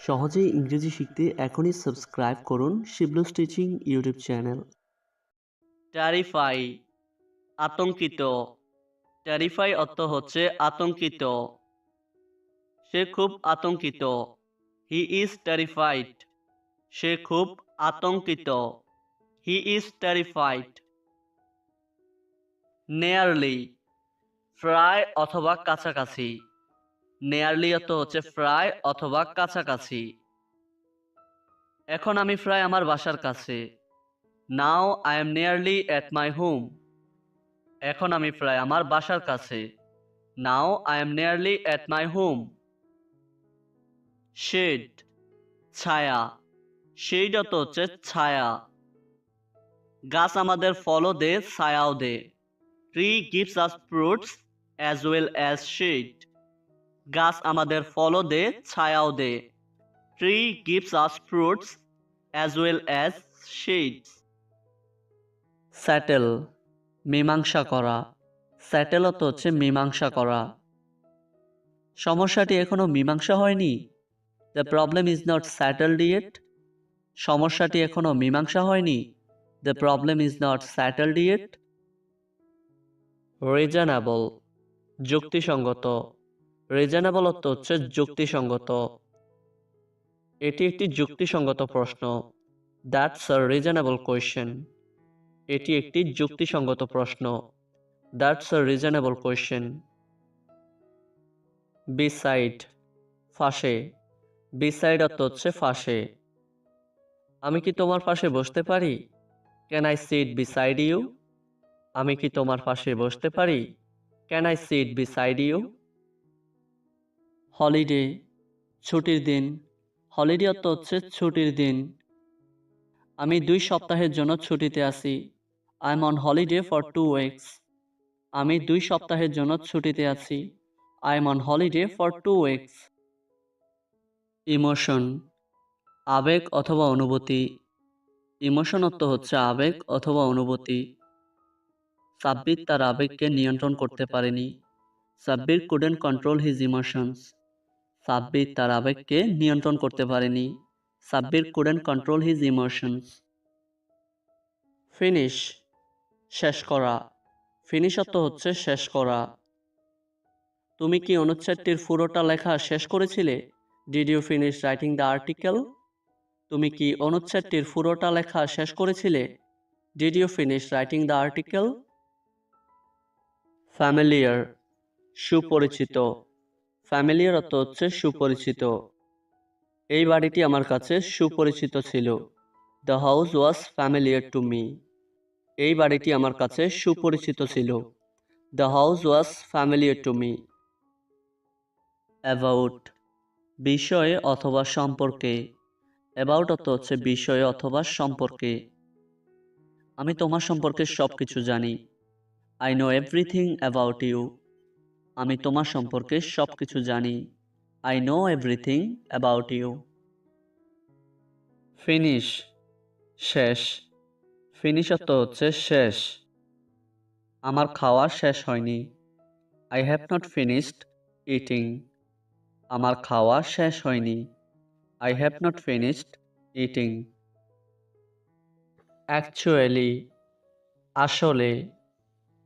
সহজেই ইংরেজি শিখতে এখনই সাবস্ক্রাইব করুন Shiblu stitching YouTube channel. Terrify আতঙ্কিত। ট্যারিফাই অর্থ হচ্ছে আতঙ্কিত। সে খুব আতঙ্কিত। হি ইজ ট্যারিফাইড সে খুব আতঙ্কিত। হি ইজ ট্যারিফাইড নেয়ারলি প্রায় অথবা কাছাকাছি। নেয়ারলি অর্থ হচ্ছে প্রায় অথবা কাছাকাছি। এখন আমি প্রায় আমার বাসার কাছে। Now I am nearly at my home এখন আমি প্রায় আমার বাসার কাছে। Now I am nearly at my home shade ছায়া। শেড অত হচ্ছে ছায়া। গাছ আমাদের ফলও দে, ছায়াও দে। Tree gives us fruits as well as shade গাছ আমাদের ফলও দে, ছায়াও দে। Tree gives us fruits as well as shades settle মীমাংসা করা। স্যাটেল অর্থ হচ্ছে মীমাংসা করা। সমস্যাটি এখনও মীমাংসা হয়নি। The problem is not settled yet সমস্যাটি এখনও মীমাংসা হয়নি। The problem is not settled yet reasonable যুক্তিসঙ্গত। রিজনেবল অর্থ হচ্ছে যুক্তিসঙ্গত। এটি একটি যুক্তিসঙ্গত প্রশ্ন। দ্যাটস আ রিজনেবল কোয়েশ্চেন এটি একটি যুক্তিসঙ্গত প্রশ্ন। That's a reasonable question beside ফাঁসে। বিসাইড অর্থ হচ্ছে ফাঁসে। আমি কি তোমার পাশে বসতে পারি? Can I sit beside you আমি কি তোমার পাশে বসতে পারি? Can I sit beside you holiday, ছুটির দিন। হলিডে অর্থ হচ্ছে ছুটির দিন। আমি দুই সপ্তাহের জন্য ছুটিতে আছি। I am on holiday for two weeks আমি দুই সপ্তাহের জন্য ছুটিতে আছি। I am on holiday for two weeks emotion আবেগ অথবা অনুভূতি। ইমোশন অর্থ হচ্ছে আবেগ অথবা অনুভূতি। সাব্বির তার আবেগকে নিয়ন্ত্রণ করতে পারেনি। Sabbir couldn't control his emotions Sabbir তার আবেগকে নিয়ন্ত্রণ করতে পারেনি। Sabbir couldn't control his emotions finish, শেষ করা। ফিনিশ অর্থ হচ্ছে শেষ করা। তুমি কি অনুচ্ছেদটির পুরোটা লেখা শেষ করেছিলে? Did you finish writing the article তুমি কি অনুচ্ছেদটির পুরোটা লেখা শেষ করেছিলে? Did you finish writing the article familiar সুপরিচিত। ফ্যামিলিয়ার অর্থ হচ্ছে সুপরিচিত। এই বাড়িটি আমার কাছে সুপরিচিত ছিল। The house was familiar to me এই বাড়িটি আমার কাছে সুপরিচিত ছিল। The house was familiar to me about বিষয়ে অথবা সম্পর্কে। অ্যাবাউট অর্থ হচ্ছে বিষয়ে অথবা সম্পর্কে। আমি তোমার সম্পর্কে সব কিছু জানি। I know everything about you আমি তোমার সম্পর্কে সব কিছু জানি। I know everything about you finish শেষ ফিনিশ অর্থ হচ্ছে শেষ। আমার খাওয়া শেষ হয়নি। I have not finished eating আমার খাওয়া শেষ হয়নি। I have not finished eating actually আসলে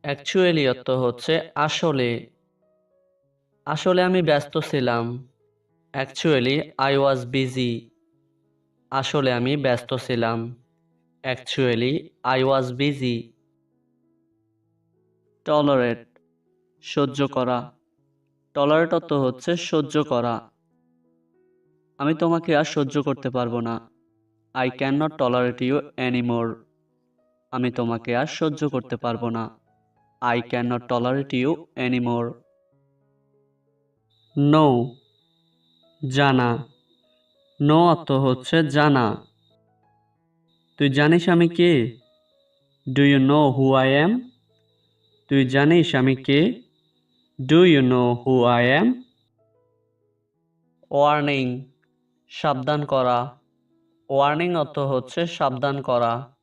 অ্যাকচুয়ালি অর্থ হচ্ছে আসলে। আসলে আমি ব্যস্ত ছিলাম। অ্যাকচুয়ালি আই ওয়াজ বিজি আসলে আমি ব্যস্ত ছিলাম। Actually I was busy tolerate সহ্য করা। টলারেট অর্থ হচ্ছে সহ্য করা। আমি তোমাকে আর সহ্য করতে পারব না। I can not tolerate you anymore আমি তোমাকে আর সহ্য করতে পারব না। I can not tolerate you anymore know, জানা। নো অর্থ হচ্ছে জানা। তুই জানিস আমি কে? Do you know who I am তুই জানিস আমি কে? Do you know who I am warning সাবধান করা। ওয়ার্নিং অর্থ হচ্ছে সাবধান করা।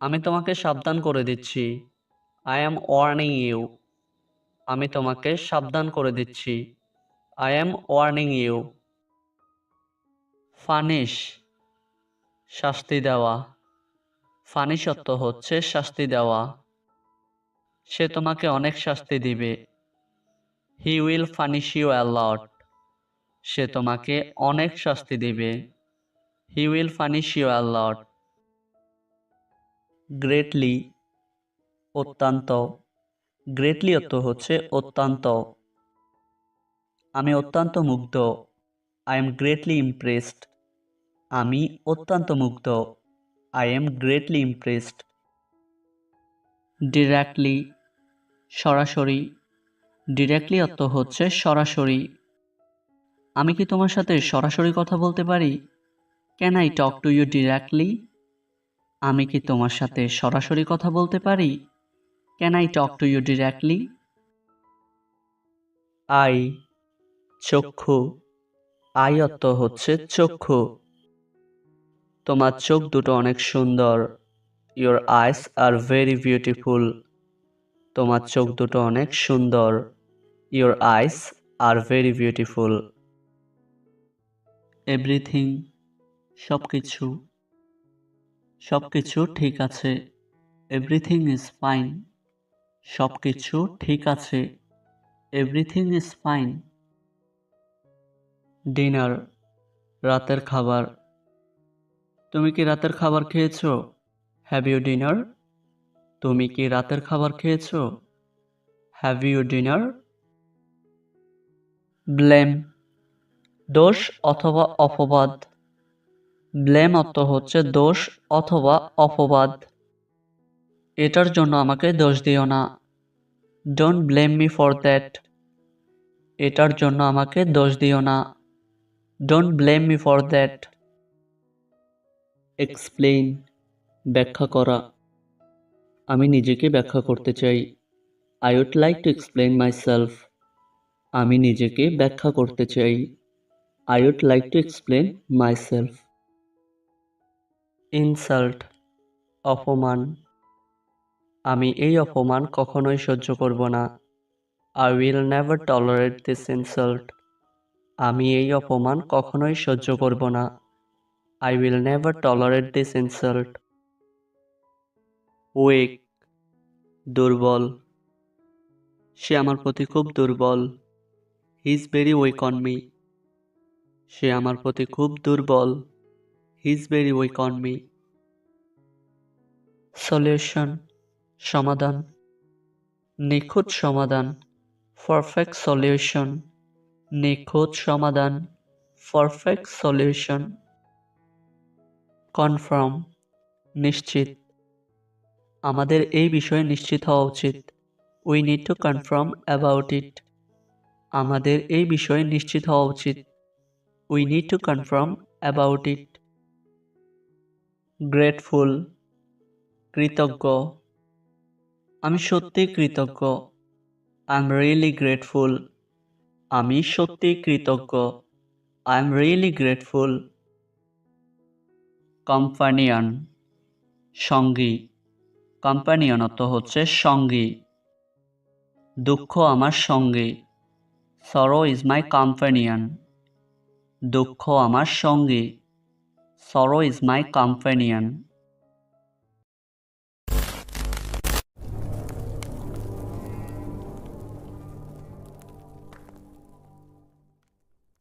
আমি তোমাকে সাবধান করে দিচ্ছি। আই অ্যাম ওয়ার্নিং ইউ আমি তোমাকে সাবধান করে দিচ্ছি। I am warning you punish শাস্তি দেওয়া। ফানিশ অর্থ হচ্ছে শাস্তি দেওয়া। সে তোমাকে অনেক শাস্তি দিবে। He will punish you a lot সে তোমাকে অনেক শাস্তি দিবে। He will punish you a lot greatly অত্যন্ত। গ্রেটলি অর্থ হচ্ছে অত্যন্ত। আমি অত্যন্ত মুগ্ধ। আই এম গ্রেটলি ইমপ্রেসড আমি অত্যন্ত মুগ্ধ। I am greatly impressed directly সরাসরি। ডিরেক্টলি অর্থ হচ্ছে সরাসরি। আমি কি তোমার সাথে সরাসরি কথা বলতে পারি? Can I talk to you directly আমি কি তোমার সাথে সরাসরি কথা বলতে পারি? Can I talk to you directly eye, চক্ষু। অর্থ হচ্ছে চক্ষু। তোমার চোখ দুটো অনেক সুন্দর। Your eyes are very beautiful তোমার চোখ দুটো অনেক সুন্দর। Your eyes are very beautiful everything সব কিছু সব কিছু ঠিক আছে। এভরিথিং ইজ ফাইন সব কিছু ঠিক আছে। এভরিথিং ইজ ফাইন ডিনার রাতের খাবার। তুমি কি রাতের খাবার খেয়েছো? হ্যাভ ইউ ডিনার তুমি কি রাতের খাবার খেয়েছো? হ্যাভ ইউ ডিনার ব্লেম দোষ অথবা অপবাদ। ব্লেম অর্থ হচ্ছে দোষ অথবা অপবাদ। এটার জন্য আমাকে দোষ দিও না। Don't blame me for that এটার জন্য আমাকে দোষ দিও না। Don't blame me for that explain ব্যাখ্যা করা। আমি নিজেকে ব্যাখ্যা করতে চাই। I would like to explain myself আমি নিজেকে ব্যাখ্যা করতে চাই। I would like to explain myself insult অপমান. আমি এই অপমান কখনোই সহ্য করব না। I will never tolerate this insult আমি এই অপমান কখনোই সহ্য করব না। I will never tolerate this insult weak দুর্বল। সে আমার প্রতি খুব দুর্বল। He is very weak on me সে আমার প্রতি খুব দুর্বল। He is very weak on me solution সমাধান। নিখুঁত সমাধান। পারফেক্ট সলিউশন নিখুঁত সমাধান। পারফেক্ট সলিউশন কনফার্ম নিশ্চিত। আমাদের এই বিষয়ে নিশ্চিত হওয়া উচিত। We need to confirm about it আমাদের এই বিষয়ে নিশ্চিত হওয়া উচিত। We need to confirm about it grateful কৃতজ্ঞ। আমি সত্যিই কৃতজ্ঞ। আই এম রিয়েলি গ্রেটফুল আমি সত্যিই কৃতজ্ঞ। I am really grateful companion. সঙ্গী। কম্পানিয়ন অর্থ হচ্ছে সঙ্গী। দুঃখ আমার সঙ্গী। সরো ইজ মাই কম্পানিয়ন দুঃখ আমার সঙ্গী। Sorrow is my companion